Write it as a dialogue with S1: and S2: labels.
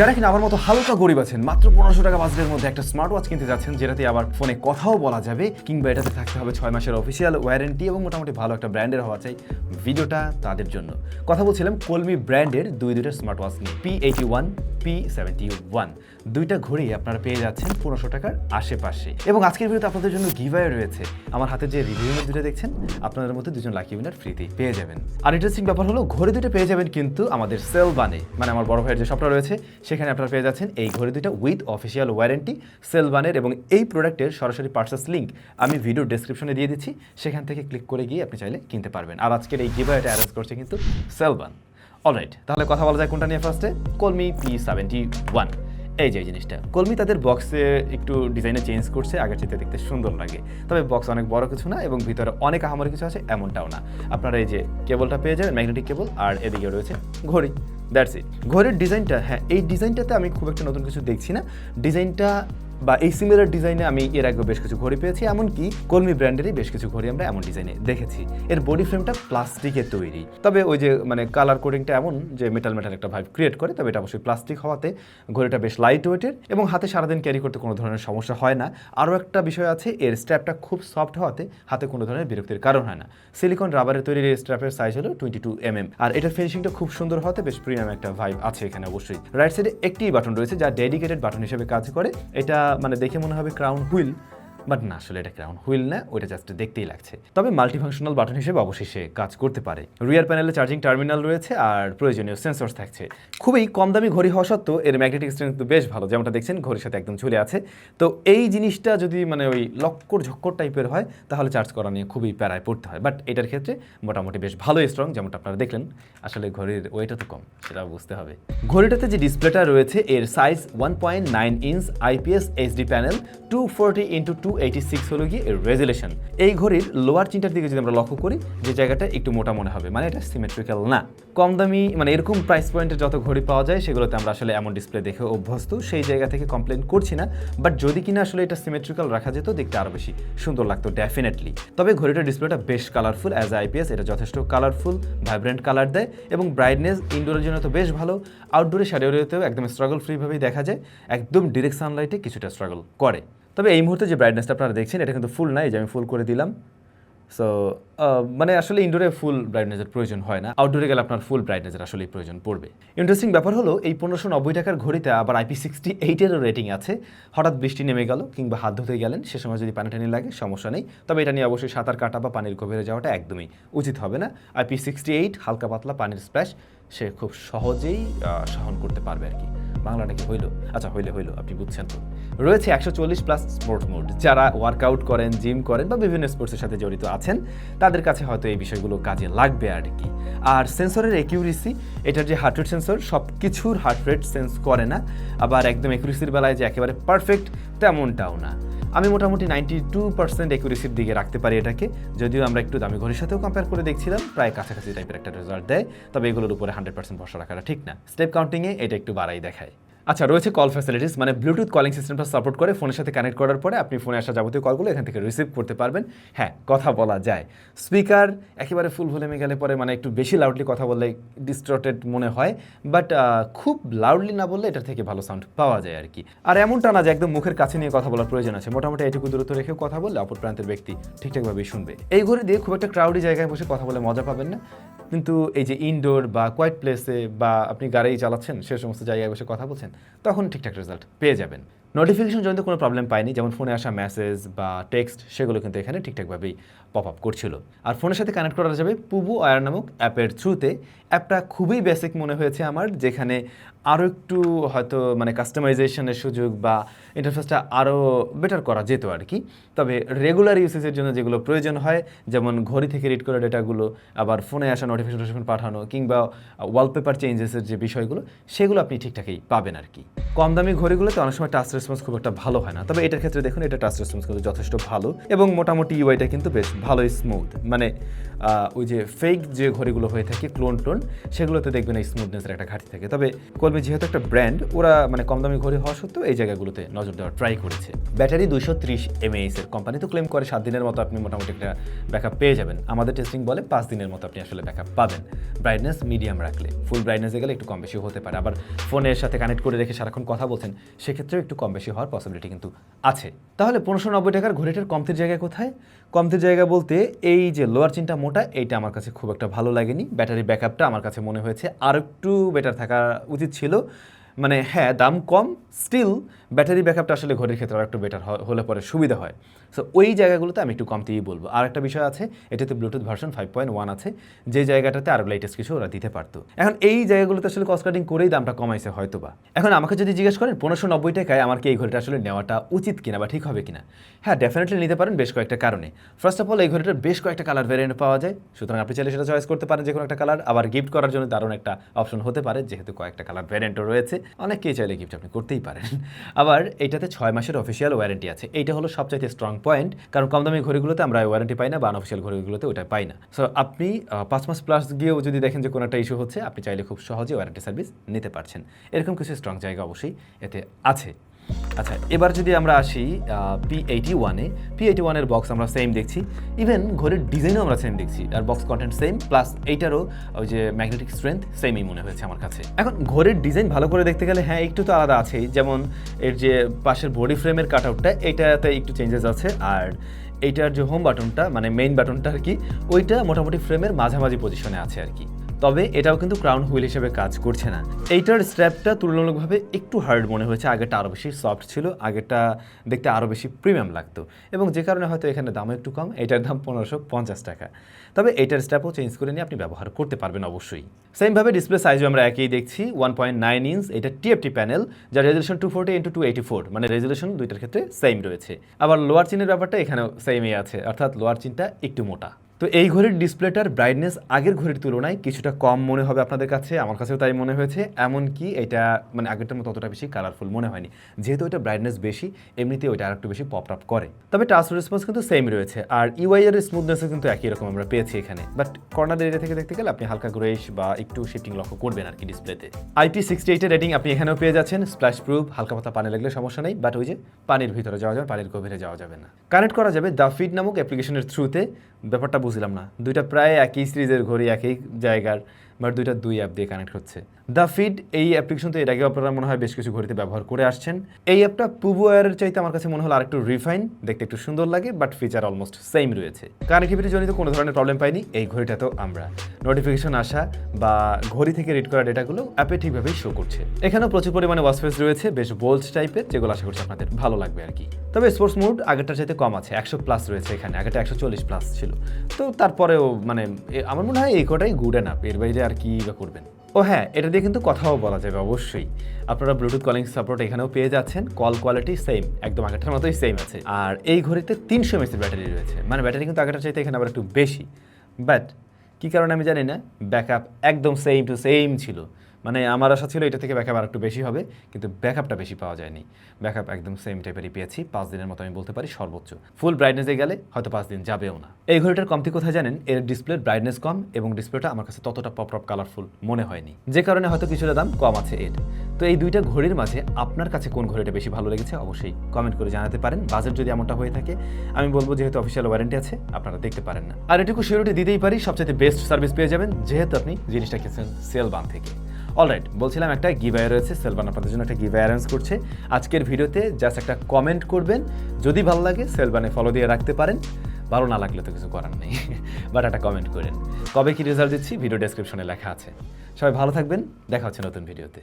S1: যারা কিনা আমার মতো হালকা গরিব আছেন, মাত্র পনেরোশো টাকা বাজেটের মধ্যে একটা স্মার্ট ওয়াচ কিনতে যাচ্ছেন, যেটাতে আবার ফোনে কথাও বলা যাবে, কিংবা এটাতে থাকতে হবে ছয় মাসের অফিসিয়াল ওয়ারেন্টি এবং মোটামুটি ভালো একটা ব্র্যান্ডের হওয়া চাই ভিডিওটা তাদের জন্য। কথা বলছিলাম কলমি ব্র্যান্ডের দুই দুইটা স্মার্ট ওয়াচ নিয়ে P eighty one P seventy one দুইটা ঘড়ি আপনারা পেয়ে যাচ্ছেন পনেরোশো টাকার আশেপাশে। এবং আজকের ভিডিওতে আপনাদের জন্য গিভায় রয়েছে। আমার হাতে যে রিভিউ দুটো দেখছেন, আপনাদের মধ্যে দুজন লাকি উইনার ফ্রিতেই পেয়ে যাবেন। আর ইন্টারেস্টিং ব্যাপার হলো, ঘড়ি দুটো পেয়ে যাবেন কিন্তু আমাদের সেল বানে মানে আমার বড় ভাইয়ের যে শপটা রয়েছে, সেখানে আপনারা পেয়ে যাচ্ছেন এই ঘড়ি দুটো উইথ অফিসিয়াল ওয়ারেন্টি সেল বানের এবং এই প্রোডাক্টের সরাসরি পার্সেস লিঙ্ক আমি ভিডিও ডেসক্রিপশনে দিয়ে দিচ্ছি। সেখান থেকে ক্লিক করে গিয়ে আপনি চাইলে কিনতে পারবেন। আর আজকের এই গিভাইটা অ্যারেঞ্জ করছে কিন্তু সেলবান অলরাইট তাহলে কথা বলা যায় কোনটা নিয়ে ফার্স্টে কলমি পি সেভেন্টি ওয়ান এই যে জিনিসটা। কলমি তাদের বক্সে একটু ডিজাইনে চেঞ্জ করছে, আগের চেয়ে দেখতে সুন্দর লাগে। তবে বক্স অনেক বড় কিছু না এবং ভিতরে অনেক আহামরি কিছু আছে, এমনটাও না। আপনারা এই যে কেবলটা পেয়ে যাবেন ম্যাগনেটিক কেবল আর এদিকে রয়েছে ঘড়ি। দ্যাটস ইট ঘড়ির ডিজাইনটা হ্যাঁ এই ডিজাইনটাতে আমি খুব একটা নতুন কিছু দেখছি না। ডিজাইনটা বা এই সিমিলার ডিজাইনে আমি এর আগে বেশ কিছু ঘড়ি পেয়েছি, এমনকি কলমি ব্র্যান্ডেরই বেশ কিছু ঘড়ি আমরা এমন ডিজাইনে দেখেছি। এর বডি ফ্রেমটা প্লাস্টিকের তৈরি। তবে ওই যে মানে কালার কোডিংটা এমন যে মেটাল মেটাল একটা ভাইব ক্রিয়েট করে, তবে এটা অবশ্যই প্লাস্টিক হওয়াতে ঘড়িটা বেশ লাইট ওয়েটের এবং হাতে সারাদিন ক্যারি করতে কোনো ধরনের সমস্যা হয় না। আরও একটা বিষয় আছে, এর স্ট্র্যাপটা খুব সফট হওয়াতে হাতে কোনো ধরনের বিরক্তির কারণ হয় না। সিলিকন রাবারের তৈরি এই স্ট্র্যাপের সাইজ হলো টোয়েন্টি টু এম আর এটার ফিনিশিংটা খুব সুন্দর হওয়াতে বেশ প্রিমিয়াম একটা ভাইব আছে এখানে অবশ্যই। রাইট সাইডে একটি বাটন রয়েছে, যা ডেডিকেটেড বাটন হিসেবে কাজ করে। এটা মানে দেখে মনে হবে ক্রাউন হুইল বাট না, আসলে এটা ক্রাউন হুইল না, ওইটা জাস্ট দেখতেই লাগছে। তবে মাল্টিফাংশনাল বাটন হিসেবে অবশ্যই সে কাজ করতে পারে। রিয়ার প্যানেলে চার্জিং টার্মিনাল রয়েছে আর প্রয়োজনীয় সেন্সর থাকছে। খুবই কম দামি ঘড়ি হওয়া সত্ত্বেও এর ম্যাগনেটিক স্ট্রেংথ তো বেশ ভালো, যেমনটা দেখছেন, ঘড়ির সাথে একদম ঝুলে আছে। তো এই জিনিসটা যদি মানে ওই লক্কর ঝক্কর টাইপের হয়, তাহলে চার্জ করা নিয়ে খুবই প্যারায় পড়তে হয়। বাট এটার ক্ষেত্রে মোটামুটি বেশ ভালোই স্ট্রং যেমনটা আপনারা দেখলেন। আসলে ঘড়ির ওয়েটা তো কম সেটা বুঝতে হবে। ঘড়িটাতে যে ডিসপ্লেটা রয়েছে, এর size one point nine inch IPS HD panel two forty into two eighty six হলো গিয়ে রেজুলেশন এই ঘড়ির লোয়ার চিনটার দিকে যদি আমরা লক্ষ্য করি, যে জায়গাটা একটু মোটা মনে হবে মানে এটা সিমেট্রিক্যাল না। কম দামি মানে এরকম প্রাইস পয়েন্টের যত ঘড়ি পাওয়া যায়, সেগুলোতে আমরা আসলে এমন ডিসপ্লে দেখে অভ্যস্ত। সেই জায়গা থেকে কমপ্লেন করছি না বাট যদি কিনা আসলে এটা সিমেট্রিক্যাল রাখা যেত, দেখতে আরও বেশি সুন্দর লাগতো ডেফিনেটলি তবে ঘড়িটার ডিসপ্লেটা বেশ কালারফুল অ্যাজ আইপিএস এটা যথেষ্ট কালারফুল ভাইব্রেন্ট কালার দেয়, এবং ব্রাইটনেস ইনডোরের জন্য তো বেশ ভালো। আউটডোরে শ্যাডোরিওতেও একদম স্ট্রাগল ফ্রিভাবেই দেখা যায়, একদম ডিরেক্ট সানলাইটে কিছুটা স্ট্রাগল করে। তবে এই মুহূর্তে যে ব্রাইটনেসটা আপনারা দেখছেন, এটা কিন্তু ফুল নাই যে আমি ফুল করে দিলাম। সো মানে আসলে ইনডোরে ফুল ব্রাইটনেসের প্রয়োজন হয় না। আউটডোরে গেলে আপনার ফুল ব্রাইটনেসের আসলে প্রয়োজন পড়বে। ইন্টারেস্টিং ব্যাপার হলো, এই পনেরোশো নব্বই টাকার ঘড়িতে আবার আইপি সিক্সটি এইটেরও রেটিং আছে। হঠাৎ বৃষ্টি নেমে গেল কিংবা হাত ধুতে গেলেন, সে সময় যদি পানি টানি লাগে, সমস্যা নেই। তবে এটা নিয়ে অবশ্যই সাঁতার কাটা বা পানির গভীরে যাওয়াটা একদমই উচিত হবে না। আইপি সিক্সটি এইট হালকা পাতলা পানির স্প্ল্যাশ সে খুব সহজেই সহন করতে পারবে আর কি। বাংলা নাকি হইল? আচ্ছা হইলে, হইল, আপনি বুঝছেন তো। রয়েছে একশো চল্লিশ প্লাস স্পোর্ট মোড যারা ওয়ার্কআউট করেন জিম করেন বা বিভিন্ন স্পোর্টসের সাথে জড়িত আছেন, তাদের কাছে হয়তো এই বিষয়গুলো কাজে লাগবে আর কি। আর সেন্সরের একিউরেসি এটার যে হার্ট রেট সেন্সর সব কিছুর হার্ট রেট সেন্স করে না। আবার একদম একিউরেসির বেলায় যে একেবারে পারফেক্ট তেমনটাও না। আমি মোটামুটি নাইনটি টু পার্সেন্ট একুরেসির দিকে রাখতে পারি এটাকে। যদিও আমরা একটু দামি ঘড়ির সাথেও কম্পেয়ার করে দেখছিলাম, প্রায় কাছাকাছি টাইপের একটা রেজাল্ট দেয়। তবে এগুলোর উপরে হান্ড্রেড পার্সেন্ট ভরসা রাখাটা ঠিক না। স্টেপ কাউন্টিংয়ে এটা একটু বাড়াই দেখায়। আচ্ছা রয়েছে কল ফ্যাসিলিটিস মানে ব্লুটুথ কলিং সিস্টেমটা সাপোর্ট করে ফোনের সাথে কানেক্ট করার পরে আপনি ফোনে আসা যাবতীয় কলগুলো এখান থেকে রিসিভ করতে পারবেন। হ্যাঁ কথা বলা যায়। স্পিকার একেবারে ফুল ভলিউমে গেলে পরে মানে একটু বেশি লাউডলি কথা বললে ডিস্টর্টেড মনে হয় বাট খুব লাউডলি না বললে এটার থেকে ভালো সাউন্ড পাওয়া যায় আর কি। আর এমনটা না যে একদম মুখের কাছে নিয়ে কথা বলার প্রয়োজন আছে। মোটামুটি এটুকু দূরত্ব রেখেও কথা বললে অপর প্রান্তের ব্যক্তি ঠিকঠাকভাবেই শুনবে। এই ঘড়ি দিয়ে খুব একটা ক্রাউডি জায়গায় বসে কথা বলে মজা পাবেন না। কিন্তু এই যে ইনডোর বা কোয়াইট প্লেসে বা আপনি গাড়ি চালাচ্ছেন, সে সমস্ত জায়গায় বসে কথা বলছেন, তখন ঠিকঠাক রেজাল্ট পেয়ে যাবেন। নোটিফিকেশন জনিত কোনো প্রবলেম পাইনি, যেমন ফোনে আসা মেসেজ বা টেক্সট সেগুলো কিন্তু এখানে ঠিকঠাকভাবেই পপ আপ করছিল। আর ফোনের সাথে কানেক্ট করা যাবে পুবু অয়ার নামক অ্যাপের থ্রুতে অ্যাপটা খুবই বেসিক মনে হয়েছে আমার, যেখানে আরও একটু হয়তো মানে কাস্টমাইজেশনের সুযোগ বা ইন্টারফেসটা আরও বেটার করা যেত আর কি। তবে রেগুলার ইউসেজের জন্য যেগুলো প্রয়োজন হয়, যেমন ঘড়ি থেকে রিড করা ডেটাগুলো আবার ফোনে আসা নোটিফিকেশন পাঠানো, কিংবা ওয়ালপেপার চেঞ্জেসের যে বিষয়গুলো, সেগুলো আপনি ঠিকঠাকই পাবেন আর কি। কম দামি ঘড়িগুলোতে অনেক সময় টাচ রেসপন্স খুব একটা ভালো হয় না। তবে এটার ক্ষেত্রে দেখুন, এটা টাচ রেসপন্স কিন্তু যথেষ্ট ভালো এবং মোটামুটি ইউআইটা কিন্তু বেশ ভালোই স্মুথ মানে ওই যে ফেক যে ঘড়িগুলো হয়ে থাকে ক্লোন টোন, সেগুলোতে দেখবেন এই স্মুথনেসের একটা ঘাটতি থাকে। তবে কলমি যেহেতু একটা ব্র্যান্ড ওরা মানে কম দামি ঘড়ি হওয়া সত্ত্বেও এই জায়গাগুলোতে নজর দেওয়ার ট্রাই করেছে। ব্যাটারি দুশো ত্রিশ এমএএস এর কোম্পানি তো ক্লেম করে, সাত দিনের মতো আপনি মোটামুটি একটা ব্যাকআপ পেয়ে যাবেন। আমাদের টেস্টিং বলে পাঁচ দিনের মতো আপনি আসলে ব্যাকআপ পাবেন। ব্রাইটনেস মিডিয়াম রাখলে। ফুল ব্রাইটনেসে গেলে একটু কম বেশি হতে পারে। আবার ফোনের সাথে কানেক্ট করে রেখে সারাক্ষণ কথা বলছেন, সেক্ষেত্রেও একটু কম বেশি হওয়ার পসিবিলিটি কিন্তু আছে। তাহলে পনেরোশো নব্বই টাকার ঘড়িটার কমতির জায়গায় কোথায়? কমতির জায়গা বলতে এই যে লোয়ার চিনটা মোটা, এইটা আমার কাছে খুব একটা ভালো লাগেনি। ব্যাটারি ব্যাকআপটা আমার কাছে মনে হয়েছে। আর একটু বেটার থাকা উচিত ছিল। মানে হ্যাঁ দাম কম স্টিল ব্যাটারি ব্যাকআপটা আসলে ঘড়ির ক্ষেত্রে আর একটু বেটার হলে পরে সুবিধা হয়। সো ওই জায়গাগুলোতে আমি একটু কমতেই বলব। আর একটা বিষয় আছে, এটাতে Bluetooth version five point one আছে, যে জায়গাটাতে আরও লেটেস্ট কিছু ওরা দিতে পারতো। এখন এই জায়গাগুলোতে আসলে কস্ট কাটিং করেই দামটা কমাইছে হয়তো বা এখন আমাকে যদি জিজ্ঞেস করেন, পনেরোশো নব্বই টাকায় আমার কি এই ঘড়িটা আসলে নেওয়াটা উচিত কিনা বা ঠিক হবে কিনা? হ্যাঁ ডেফিনেটলি নিতে পারেন বেশ কয়েকটা কারণে। ফার্স্ট অফ অল এই ঘড়িটার বেশ কয়েকটা কালার ভ্যারিয়েন্ট পাওয়া যায়। সুতরাং আপনি চাইলে সেটা চয়েস করতে পারেন যে কোনো একটা কালার আবার গিফট করার জন্য দারুণ একটা অপশন হতে পারে, যেহেতু কয়েকটা কালার ভ্যারিয়েন্টও রয়েছে। অনেকেই চাইলে গিফট আপনি করতেই পারেন। আবার এটাতে ছয় মাসের অফিসিয়াল ওয়ারেন্টি আছে। এইটা হলো সবচাইতে স্ট্রং পয়েন্ট কারণ কম দামি ঘড়িগুলোতে আমরা ওয়ারেন্টি পাই না বা আনঅফিসিয়াল ঘড়িগুলোতে ওটা পাই না। সো আপনি পাঁচ মাস প্লাস গিয়েও যদি দেখেন যে কোনো একটা ইস্যু হচ্ছে, আপনি চাইলে খুব সহজে ওয়ারেন্টি সার্ভিস নিতে পারছেন। এরকম কিছু স্ট্রং জায়গা অবশ্যই এতে আছে। আচ্ছা এবার যদি আমরা আসি পি এইটি ওয়ানে পি এইটি ওয়ানের বক্স আমরা সেম দেখছি। ইভেন ঘড়ির ডিজাইনও আমরা সেম দেখছি, আর বক্স কন্টেন্ট সেম প্লাস এইটারও ওই যে ম্যাগনেটিক স্ট্রেংথ সেমই মনে হয়েছে আমার কাছে। এখন ঘড়ির ডিজাইন ভালো করে দেখতে গেলে হ্যাঁ একটু তো আলাদা আছেই। যেমন এর যে পাশের বডি ফ্রেমের কাট আউটটা এইটাতে একটু চেঞ্জেস আছে, আর এইটার যে হোম বাটনটা মানে মেইন বাটনটা আর কি, ওইটা মোটামুটি ফ্রেমের মাঝামাঝি পজিশনে আছে আর কি। তবে এটাও কিন্তু ক্রাউন হুইল হিসেবে কাজ করছে না। এইটার স্ট্র্যাপটা তুলনামূলকভাবে একটু হার্ড মনে হয়েছে। আগেরটা আরও বেশি সফট ছিল, আগেরটা দেখতে আরও বেশি প্রিমিয়াম লাগতো। এবং যে কারণে হয়তো এখানে দামও একটু কম, এটার দাম পনেরোশো পঞ্চাশ টাকা। তবে এটার স্ট্র্যাপও চেঞ্জ করে নিয়ে আপনি ব্যবহার করতে পারবেন অবশ্যই। সেমভাবে ডিসপ্লে সাইজও আমরা একই দেখছি ওয়ান পয়েন্ট নাইন ইঞ্চ এটা টিএফটি প্যানেল যার resolution two forty into two eighty four মানে রেজলিউশন দুইটার ক্ষেত্রে সেম রয়েছে। আবার লোয়ার চিনের ব্যাপারটা এখানেও সেমই আছে, অর্থাৎ লোয়ার চিনটা একটু মোটা। তো এই ঘড়ির ডিসপ্লেটার ব্রাইটনেস আগের ঘড়ির তুলনায় কিছুটা কম মনে হবে আপনাদের কাছে, আমার কাছেও তাই মনে হয়েছে। এমনকি এটা মানে আগেরটার মতো অতটা বেশি কালারফুল মনে হয়নি। যেহেতু এটা ব্রাইটনেস বেশি, এমনিতে ওইটা আর একটু বেশি পপ আপ করে। তবে টাচ রেসপন্স কিন্তু সেম রয়েছে। আর ইউআই এর স্মুথনেসও কিন্তু একই রকম আমরা পেয়েছি এখানে। বাট কর্নার এরিয়া থেকে দেখতে গেলে আপনি হালকা গ্রেশ বা একটু শিফটিং লক্ষ্য করবেন আর কি ডিসপ্লেতে আইপি সিক্সটি এইটের রেটিং আপনি এখানেও পেয়ে যাচ্ছেন। স্প্ল্যাশ প্রুফ হালকা পাতা পানি লাগলে সমস্যা নেই। বাট ওই যে পানির ভিতরে যাওয়া যাবে, পানির গভীরে যাওয়া যাবে না। কানেক্ট করা যাবে দ্য ফিড নামক অ্যাপ্লিকেশনের থ্রুতে ব্যাপারটা বুঝলাম না। দুইটা প্রায় একই সিরিজের ঘড়ি একই জায়গার। বাট দুইটা দুই অ্যাপ দিয়ে কানেক্ট হচ্ছে। দ্য ফিড এই অ্যাপ্লিকেশন তো এর আগে আপনারা মনে হয় বেশ কিছু ঘড়িতে ব্যবহার করে আসছেন। এই অ্যাপটা পুবো এয়ারের চাইতে আমার কাছে মনে হলো আরেকটু রিফাইন দেখতে একটু সুন্দর লাগে বাট ফিচার অলমোস্ট সেম রয়েছে। কানেক্টিভিটি জনিত কোনো ধরনের প্রবলেম পাইনি, এই ঘড়িটাতেও আমরা। নোটিফিকেশন আসা বা ঘড়ি থেকে রিড করা ডেটাগুলো অ্যাপে ঠিকভাবেই শো করছে। এখানেও প্রচুর পরিমাণে ওয়াসফেস রয়েছে, বেশ বোল্ড টাইপের যেগুলো আশা করছি আপনাদের ভালো লাগবে আর কি। তবে স্পোর্টস মুড আগেরটার চাইতে কম আছে, একশো প্লাস রয়েছে এখানে, আগেরটা একশো চল্লিশ প্লাস ছিল। তো তারপরেও মানে আমার মনে হয় এই কটাই গুড এনাফ এর বাইরে আর কি বা করবেন? ও হ্যাঁ এটা দিয়ে কিন্তু কথাও বলা যাবে অবশ্যই। আপনারা ব্লুটুথ কলিং সাপোর্ট এখানেও পেয়ে যাচ্ছেন। কল কোয়ালিটি সেম একদম আগেরটার মতোই সেম আছে। আর এই ঘড়িতে তিনশো এমএসের ব্যাটারি রয়েছে। মানে ব্যাটারি কিন্তু আগেটা চাইতে এখানে আবার একটু বেশি। বাট কী কারণে আমি জানি না? ব্যাকআপ একদম সেম টু সেম ছিল। মানে আমার আশা ছিল এটা থেকে ব্যাকআপ আর একটু বেশি হবে, কিন্তু ব্যাকআপটা বেশি পাওয়া যায়নি। ব্যাকআপ একদম সেম টাইপেরই পেয়েছি, পাঁচ দিনের মতো আমি বলতে পারি সর্বোচ্চ। ফুল ব্রাইটনেসে গেলে হয়তো পাঁচ দিন যাবেও না। এই ঘড়িটার কমতি কোথায় জানেন? এর ডিসপ্লের ব্রাইটনেস কম এবং ডিসপ্লেটা আমার কাছে ততটা পপ টপ কালারফুল মনে হয়নি। যে কারণে হয়তো কিছুটা দাম কম আছে এর। তো এই দুইটা ঘড়ির মাঝে আপনার কাছে কোন ঘড়িটা বেশি ভালো লেগেছে অবশ্যই কমেন্ট করে জানাতে পারেন। বাজেট যদি এমনটা হয়ে থাকে, আমি বলব যেহেতু অফিসিয়াল ওয়ারেন্টি আছে, আপনারা দেখতে পারেন না। আর এটুকু সিউরিটি দিতেই পারি সবচেয়ে বেস্ট সার্ভিস পেয়ে যাবেন, যেহেতু আপনি জিনিসটা কিনছেন সেলবান থেকে। অলরাইট বলছিলাম একটা গিভাই রয়েছে সেলবান আপনাদের জন্য একটা গিভাই অ্যারেঞ্জ করছে। আজকের ভিডিওতে জাস্ট একটা কমেন্ট করবেন। যদি ভালো লাগে সেলবানে ফলো দিয়ে রাখতে পারেন। ভালো না লাগলে তো কিছু করার নেই বাট একটা কমেন্ট করেন। কবে কি রেজাল্ট দিচ্ছি ভিডিও ডেসক্রিপশনে লেখা আছে। সবাই ভালো থাকবেন, দেখা হচ্ছে নতুন ভিডিওতে।